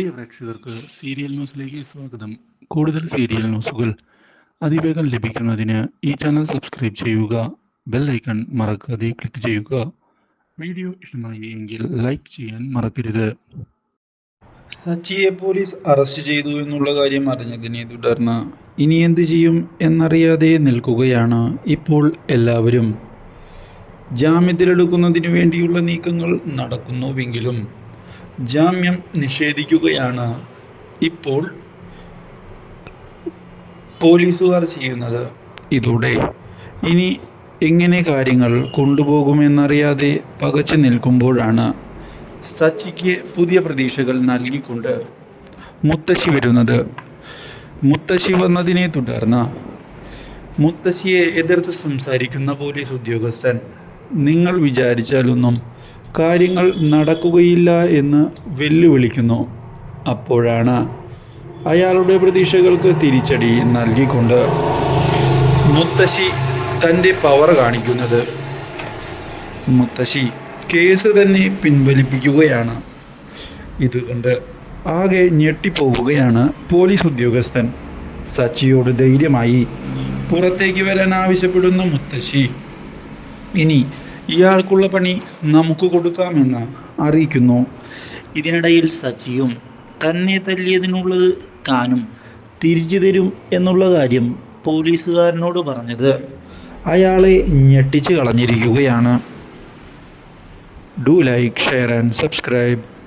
പ്രിയ പ്രേക്ഷകർക്ക് സീരിയൽ ന്യൂസിലേക്ക് സ്വാഗതം. കൂടുതൽ സീരിയൽ ന്യൂസുകൾ അതിവേഗം ലഭിക്കുന്നതിന് ഈ ചാനൽ സബ്സ്ക്രൈബ് ചെയ്യുക ബെൽ ഐക്കൺ മറക്കാതെ ക്ലിക്ക് ചെയ്യുക. വീഡിയോ ഇഷ്ടമായി എങ്കിൽ ലൈക്ക് ചെയ്യാൻ മറക്കരുത്. സച്ചിയെ പോലീസ് അറസ്റ്റ് ചെയ്തു എന്നുള്ള കാര്യം അറിഞ്ഞതിനെ തുടർന്ന് ഇനി എന്ത് ചെയ്യും എന്നറിയാതെ നിൽക്കുകയാണ് ഇപ്പോൾ എല്ലാവരും. ജാമ്യത്തിലെടുക്കുന്നതിന് വേണ്ടിയുള്ള നീക്കങ്ങൾ നടക്കുന്നുവെങ്കിലും ജാമ്യം നിഷേധിക്കുകയാണ്. ഇപ്പോൾ പോലീസുകാർ ചെയ്യുന്നത്. ഇതോടെ ഇനി എങ്ങനെ കാര്യങ്ങൾ കൊണ്ടുപോകുമെന്നറിയാതെ പകച്ചു നിൽക്കുമ്പോഴാണ് സച്ചിക്ക് പുതിയ പ്രതീക്ഷകൾ നൽകിക്കൊണ്ട് മുത്തശ്ശി വരുന്നത്. മുത്തശ്ശി വന്നതിനെ തുടർന്ന് മുത്തശ്ശിയെ എതിർത്ത് സംസാരിക്കുന്ന പോലീസ് ഉദ്യോഗസ്ഥൻ നിങ്ങൾ വിചാരിച്ചാലൊന്നും കാര്യങ്ങൾ നടക്കുകയില്ല എന്ന് വെല്ലുവിളിക്കുന്നു. അപ്പോഴാണ് അയാളുടെ പ്രതീക്ഷകൾക്ക് തിരിച്ചടി നൽകിക്കൊണ്ട് മുത്തശ്ശി തന്റെ പവർ കാണിക്കുന്നത്. മുത്തശ്ശി കേസ് തന്നെ പിൻവലിപ്പിക്കുകയാണ്. ഇതുകൊണ്ട് ആകെ ഞെട്ടിപ്പോവുകയാണ് പോലീസ് ഉദ്യോഗസ്ഥൻ. സച്ചിയോട് ധൈര്യമായി പുറത്തേക്ക് വരാൻ ആവശ്യപ്പെടുന്ന മുത്തശ്ശി ഇനി ഇയാൾക്കുള്ള പണി നമുക്ക് കൊടുക്കാമെന്ന് അറിയിക്കുന്നു. ഇതിനിടയിൽ സച്ചിയും തന്നെ തല്ലിയതിനുള്ളത് താനും തിരിച്ചു തരും എന്നുള്ള കാര്യം പോലീസുകാരനോട് പറഞ്ഞത്. അയാളെ ഞെട്ടിച്ച് കളഞ്ഞിരിക്കുകയാണ്. Do like share and subscribe.